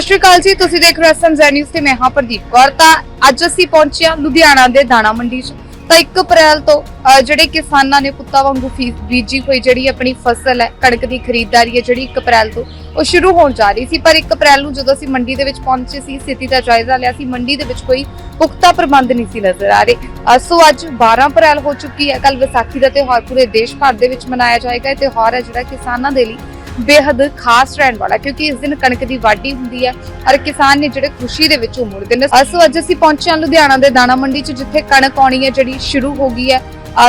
ਸਤਿ ਸ਼੍ਰੀ ਅਕਾਲ ਜੀ ਤੁਸੀਂ ਦੇਖ ਰਹੇ ਹੋ ਐਸਐਮ ਨਿਊਜ਼ ਤੇ ਮੈਂ ਹਾਂ ਪ੍ਰਦੀਪ ਕੌਰ। ਤਾਂ ਅੱਜ ਅਸੀਂ ਪਹੁੰਚੇ ਲੁਧਿਆਣਾ ਦੇ ਦਾਣਾ ਮੰਡੀ 'ਚ। ਤਾਂ 1 ਅਪ੍ਰੈਲ ਤੋਂ ਅਹ, ਜਿਹੜੇ ਕਿਸਾਨਾਂ ਨੇ ਪੁੱਤਾਂ ਵਾਂਗੂ ਫੀ- ਬੀਜੀ ਹੋਈ ਜਿਹੜੀ ਆਪਣੀ ਫਸਲ ਹੈ ਕਣਕ ਦੀ ਖਰੀਦਦਾਰੀ ਹੈ ਜਿਹੜੀ 1 ਅਪ੍ਰੈਲ ਤੋਂ ਉਹ ਸ਼ੁਰੂ ਹੋਣ ਜਾ ਰਹੀ ਸੀ। ਪਰ 1 ਅਪ੍ਰੈਲ ਨੂੰ ਜਦੋਂ ਅਸੀਂ ਮੰਡੀ ਦੇ ਵਿੱਚ ਪਹੁੰਚੇ ਸੀ ਸਥਿਤੀ ਦਾ ਜਾਇਜ਼ਾ ਲਿਆ ਸੀ ਮੰਡੀ ਦੇ ਵਿੱਚ ਕੋਈ ਪੁਖਤਾ ਪ੍ਰਬੰਧ ਨਹੀਂ ਸੀ ਨਜ਼ਰ ਆ ਰਹੇ। ਅਹ, ਸੋ ਅੱਜ 12 ਅਪ੍ਰੈਲ ਹੋ ਚੁੱਕੀ ਹੈ। ਕੱਲ ਵਿਸਾਖੀ ਦਾ ਤਿਉਹਾਰ ਪੂਰੇ ਦੇਸ਼ ਭਰ ਦੇ ਵਿੱਚ ਮਨਾਇਆ ਜਾਏਗਾ। ਇਹ ਤਿਉਹਾਰ ਹੈ ਜਿਹੜਾ ਕਿਸਾਨਾਂ ਦੇ ਲਈ ਬੇਹੱਦ ਖਾਸ ਰਹਿਣ ਵਾਲਾ ਕਿਉਂਕਿ ਇਸ ਦਿਨ ਕਣਕ ਦੀ ਵਾਢੀ ਹੁੰਦੀ ਹੈ ਔਰ ਕਿਸਾਨ ਨੇ ਜਿਹੜੇ ਖੁਸ਼ੀ ਦੇ ਵਿੱਚ ਉਮੜਦੇ ਨੇ। ਅਸੋ ਅੱਜ ਅਸੀਂ ਪਹੁੰਚੇ ਹਾਂ ਲੁਧਿਆਣਾ ਦੇ ਦਾਣਾ ਮੰਡੀ 'ਚ, ਜਿੱਥੇ ਕਣਕ ਆਉਣੀ ਹੈ ਜਿਹੜੀ ਸ਼ੁਰੂ ਹੋ ਗਈ ਹੈ।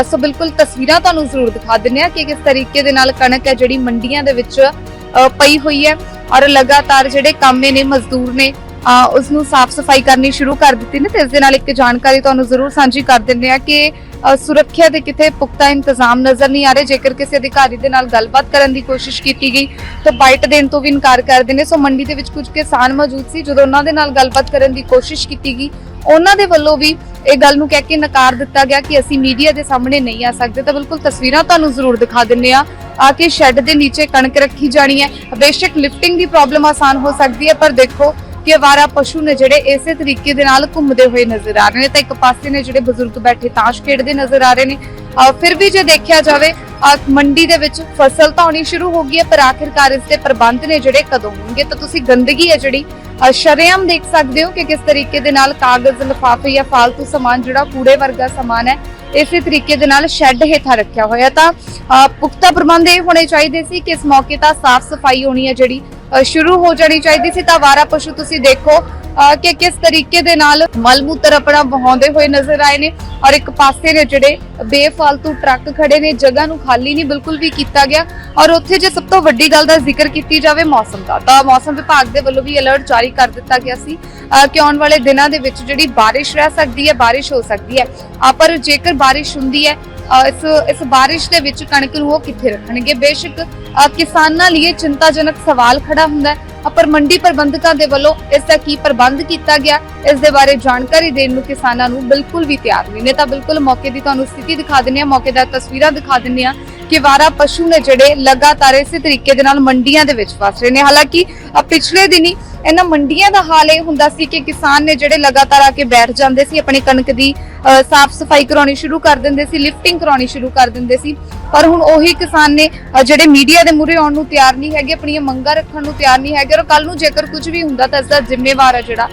ਸੋ ਬਿਲਕੁਲ ਤਸਵੀਰਾਂ ਤੁਹਾਨੂੰ ਜ਼ਰੂਰ ਦਿਖਾ ਦਿੰਨੇ ਆ ਕਿ ਕਿਸ ਤਰੀਕੇ ਦੇ ਨਾਲ ਕਣਕ ਹੈ ਜਿਹੜੀ ਮੰਡੀਆਂ ਦੇ ਵਿੱਚ ਅਹ ਪਈ ਹੋਈ ਹੈ। ਔਰ ਲਗਾਤਾਰ ਜਿਹੜੇ ਕਾਮੇ ਨੇ, ਮਜ਼ਦੂਰ ਨੇ ਉਸ ਨੂੰ ਸਾਫ਼ ਸਫ਼ਾਈ ਕਰਨੀ ਸ਼ੁਰੂ ਕਰ ਦਿੱਤੀ ਨੇ ਤੇ ਇਸ ਦੇ ਨਾਲ ਇੱਕ ਜਾਣਕਾਰੀ ਤੁਹਾਨੂੰ ਜ਼ਰੂਰ ਸਾਂਝੀ ਕਰ ਦਿੰਦੇ ਆ ਕਿ ਸੁਰੱਖਿਆ ਦੇ ਕਿਤੇ ਪੁਖਤਾ ਇੰਤਜ਼ਾਮ ਨਜ਼ਰ ਨਹੀਂ ਆ ਰਹੇ, ਜੇਕਰ ਕਿਸੇ ਅਧਿਕਾਰੀ ਦੇ ਨਾਲ ਗੱਲਬਾਤ ਕਰਨ ਦੀ ਕੋਸ਼ਿਸ਼ ਕੀਤੀ ਗਈ, ਤਾਂ ਬਾਈਟ ਦੇਣ ਤੋਂ ਵੀ ਇਨਕਾਰ ਕਰਦੇ ਨੇ। ਸੋ ਮੰਡੀ ਦੇ ਵਿੱਚ ਕੁਝ ਕਿਸਾਨ ਮੌਜੂਦ ਸੀ, ਜਦੋਂ ਉਹਨਾਂ ਦੇ ਨਾਲ ਗੱਲਬਾਤ ਕਰਨ ਦੀ ਕੋਸ਼ਿਸ਼ ਕੀਤੀ ਗਈ, ਉਹਨਾਂ ਦੇ ਵੱਲੋਂ ਵੀ ਇਹ ਗੱਲ ਨੂੰ ਕਹਿ ਕੇ ਨਕਾਰ ਦਿੱਤਾ ਗਿਆ ਕਿ ਅਸੀਂ ਮੀਡੀਆ ਦੇ ਸਾਹਮਣੇ ਨਹੀਂ ਆ ਸਕਦੇ। ਤਾਂ ਬਿਲਕੁਲ ਤਸਵੀਰਾਂ ਤੁਹਾਨੂੰ ਜ਼ਰੂਰ ਦਿਖਾ ਦਿੰਨੇ ਆ ਆ ਕਿ ਸ਼ੈੱਡ ਦੇ ਨੀਚੇ ਕਣਕ ਰੱਖੀ ਜਾਣੀ ਹੈ। ਬੇਸ਼ੱਕ ਲਿਫਟਿੰਗ ਦੀ ਪ੍ਰੋਬਲਮ ਆਸਾਨ ਹੋ ਸਕਦੀ ਹੈ, ਪਰ ਦੇਖੋ ਕਿ ਅਵਾਰਾ ਪਸ਼ੂ ਨੇ ਜਿਹੜੇ ਇਸੇ ਤਰੀਕੇ ਦੇ ਨਾਲ ਘੁੰਮਦੇ ਹੋਏ ਨਜ਼ਰ ਆ ਰਹੇ ਨੇ ਤਾਂ ਇੱਕ ਪਾਸੇ ਨੇ ਜਿਹੜੇ ਬਜ਼ੁਰਗ ਬੈਠੇ ਤਾਸ਼ ਖੇਡਦੇ ਨਜ਼ਰ ਆ ਰਹੇ ਨੇ। ਫਿਰ ਵੀ ਜੇ ਦੇਖਿਆ ਜਾਵੇ ਮੰਡੀ ਦੇ ਵਿੱਚ ਫਸਲ ਤਾਂ ਆਉਣੀ ਸ਼ੁਰੂ ਹੋ ਗਈ ਹੈ, ਪਰ ਆਖਿਰਕਾਰ ਇਸ ਦੇ ਪ੍ਰਬੰਧ ਨੇ ਜਿਹੜੇ ਕਦੋਂ ਹੋਣਗੇ? ਤਾਂ ਤੁਸੀਂ ਗੰਦਗੀ ਹੈ ਜਿਹੜੀ, ਅਹ ਸ਼ਰੇਆਮ ਦੇਖ ਸਕਦੇ ਹੋ ਕਿ ਕਿਸ ਤਰੀਕੇ ਦੇ ਨਾਲ ਕਾਗਜ਼, ਲਿਫਾਫੇ ਜਾਂ ਫਾਲਤੂ ਸਮਾਨ ਜਿਹੜਾ ਕੂੜੇ ਵਰਗਾ ਸਮਾਨ ਹੈ, ਇਸੇ ਤਰੀਕੇ ਦੇ ਨਾਲ ਸ਼ੈੱਡ ਹੇਠਾਂ ਰੱਖਿਆ ਹੋਇਆ ਤਾਂ, ਅਹ ਪੁਖਤਾ ਪ੍ਰਬੰਧ ਇਹ ਹੋਣੇ ਚਾਹੀਦੇ ਸੀ ਕਿ ਇਸ ਮੌਕੇ ਤਾਂ ਸਾਫ਼ ਸਫ਼ਾਈ ਹੋਣੀ ਹੈ ਜਿਹੜੀ ਸ਼ੁਰੂ ਹੋ ਜਾਣੀ ਚਾਹੀਦੀ ਸੀ ਤਾਂ ਵਾਰਾ ਪਸ਼ੂ ਤੁਸੀਂ ਦੇਖੋ ਕਿ ਕਿਸ ਤਰੀਕੇ ਦੇ ਨਾਲ ਮਲਮੂਤਰ ਆਪਣਾ ਵਹਾਉਂਦੇ ਹੋਏ ਨਜ਼ਰ ਆਏ ਨੇ ਔਰ ਇੱਕ ਪਾਸੇ ਨੇ ਜਿਹੜੇ ਬੇਫਾਲਤੂ ਟਰੱਕ ਖੜੇ ਨੇ, ਜਗ੍ਹਾ ਨੂੰ ਖਾਲੀ ਨਹੀਂ ਬਿਲਕੁਲ ਵੀ ਕੀਤਾ ਗਿਆ ਔਰ ਉੱਥੇ ਜੇ ਸਭ ਤੋਂ ਵੱਡੀ ਗੱਲ ਦਾ ਜ਼ਿਕਰ ਕੀਤੀ ਜਾਵੇ ਮੌਸਮ ਦਾ, ਤਾਂ ਮੌਸਮ ਵਿਭਾਗ ਦੇ ਵੱਲੋਂ ਵੀ ਅਲਰਟ ਜਾਰੀ ਕਰ ਦਿੱਤਾ ਗਿਆ ਸੀ ਅਹ ਕਿ ਆਉਣ ਵਾਲੇ ਦਿਨਾਂ ਦੇ ਵਿੱਚ ਜਿਹੜੀ ਬਾਰਿਸ਼ ਰਹਿ ਸਕਦੀ ਹੈ, ਬਾਰਿਸ਼ ਹੋ ਸਕਦੀ ਹੈ। ਪਰ ਜੇਕਰ ਬਾਰਿਸ਼ ਹੁੰਦੀ ਹੈ ਇਸ ਇਸ ਬਾਰਿਸ਼ ਦੇ ਵਿੱਚ ਕਣਕ ਨੂੰ ਉਹ ਕਿੱਥੇ ਰੱਖਣਗੇ? ਬੇਸ਼ੱਕ ਅਹ ਕਿਸਾਨਾਂ ਲਈ ਇਹ ਚਿੰਤਾਜਨਕ ਸਵਾਲ ਖੜਾ ਹੁੰਦਾ ਹੈ। ਪਰ ਮੰਡੀ ਪ੍ਰਬੰਧਕਾਂ ਦੇ ਵੱਲੋਂ ਇਸ ਦਾ ਕੀ ਪ੍ਰਬੰਧ ਕੀਤਾ ਗਿਆ, ਇਸ ਦੇ ਬਾਰੇ ਜਾਣਕਾਰੀ ਦੇਣ ਨੂੰ ਕਿਸਾਨਾਂ ਨੂੰ ਬਿਲਕੁਲ ਵੀ ਤਿਆਰ ਨਹੀਂ। ਨੇ ਤਾਂ ਬਿਲਕੁਲ ਮੌਕੇ ਦੀ ਤੁਹਾਨੂੰ ਸਥਿਤੀ ਦਿਖਾ ਦਿੰਨੇ ਆ ਮੌਕੇ ਦਾ ਤਸਵੀਰਾਂ ਦਿਖਾ ਦਿੰਨੇ ਆ ਕਿ ਵਾਰਾ ਪਸ਼ੂ ਨੇ ਜਿਹੜੇ ਲਗਾਤਾਰ ਇਸੇ ਤਰੀਕੇ ਦੇ ਨਾਲ ਮੰਡੀਆਂ ਦੇ ਵਿੱਚ ਫਸ ਰਹੇ ਨੇ। ਹਾਲਾਂਕਿ ਪਿਛਲੇ ਦਿਨੀ ਇਹਨਾਂ ਮੰਡੀਆਂ ਦਾ ਹਾਲ ਇਹ ਹੁੰਦਾ ਸੀ ਕਿ ਕਿਸਾਨ ਨੇ ਜਿਹੜੇ ਲਗਾਤਾਰ ਆ ਕੇ ਬੈਠ ਜਾਂਦੇ ਸੀ, ਆਪਣੀ ਕਣਕ ਦੀ ਸਾਫ਼ ਸਫ਼ਾਈ ਕਰਾਉਣੀ ਸ਼ੁਰੂ ਕਰ ਦਿੰਦੇ ਸੀ, ਲਿਫਟਿੰਗ ਕਰਾਉਣੀ ਸ਼ੁਰੂ ਕਰ ਦਿੰਦੇ ਸੀ। ਪਰ ਹੁਣ ਉਹੀ ਕਿਸਾਨ ਨੇ ਜਿਹੜੇ ਮੀਡੀਆ ਦੇ ਮੂਹਰੇ ਆਉਣ ਨੂੰ ਤਿਆਰ ਨਹੀਂ ਹੈਗੇ, ਆਪਣੀਆਂ ਮੰਗਾਂ ਰੱਖਣ ਨੂੰ ਤਿਆਰ ਨਹੀਂ ਹੈਗੇ ਔਰ ਕੱਲ ਨੂੰ ਜੇਕਰ ਕੁਝ ਵੀ ਹੁੰਦਾ ਤਾਂ ਇਸ ਦਾ ਜ਼ਿੰਮੇਵਾਰ ਹੈ ਜਿਹੜਾ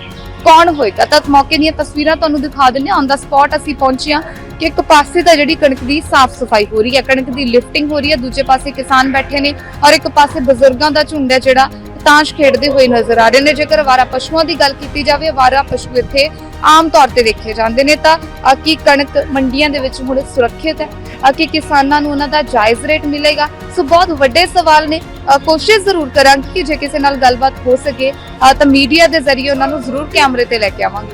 ਕੌਣ ਹੋਏਗਾ। ਤਾਂ ਮੌਕੇ ਦੀਆਂ ਤਸਵੀਰਾਂ ਤੁਹਾਨੂੰ ਦਿਖਾ ਦਿੰਨੇ ਔਨ ਦਾ ਸਪੌਟ ਅਸੀਂ ਪਹੁੰਚੇ ਹਾਂ। ਕਿ ਇੱਕ ਪਾਸੇ ਤਾਂ ਜਿਹੜੀ ਕਣਕ ਦੀ ਸਾਫ਼ ਸਫ਼ਾਈ ਹੋ ਰਹੀ ਹੈ, ਕਣਕ ਦੀ ਲਿਫਟਿੰਗ ਹੋ ਰਹੀ ਹੈ, ਦੂਜੇ ਪਾਸੇ ਕਿਸਾਨ ਬੈਠੇ ਨੇ ਔਰ ਇੱਕ ਪਾਸੇ ਬਜ਼ੁਰਗਾਂ ਦਾ ਝੁੰਡ ਹੈ ਜਿਹੜਾ ਤਾਸ਼ ਖੇਡਦੇ ਹੋਏ ਨਜ਼ਰ ਆ ਰਹੇ ਨੇ। ਜੇਕਰ ਵਾਰਾ ਪਸ਼ੂਆਂ ਦੀ ਗੱਲ ਕੀਤੀ ਜਾਵੇ ਵਾਰਾ ਪਸ਼ੂ ਇੱਥੇ ਆਮ ਤੌਰ ਤੇ ਦੇਖੇ ਜਾਂਦੇ ਨੇ ਤਾਂ ਕੀ ਕਣਕ ਮੰਡੀਆਂ ਦੇ ਵਿੱਚ ਹੁਣ ਸੁਰੱਖਿਅਤ ਹੈ? ਕਿ ਕਿਸਾਨਾਂ ਨੂੰ ਉਹਨਾਂ ਦਾ ਜਾਇਜ਼ ਰੇਟ ਮਿਲੇਗਾ? ਸੋ ਬਹੁਤ ਵੱਡੇ ਸਵਾਲ ਨੇ। ਕੋਸ਼ਿਸ਼ ਜ਼ਰੂਰ ਕਰਾਂਗੇ ਕਿ ਜੇ ਕਿਸੇ ਨਾਲ ਗੱਲਬਾਤ ਹੋ ਸਕੇ ਤਾਂ ਮੀਡੀਆ ਦੇ ਜ਼ਰੀਏ ਉਹਨਾਂ ਨੂੰ ਜ਼ਰੂਰ ਕੈਮਰੇ ਤੇ ਲੈ ਕੇ ਆਵਾਂਗੇ।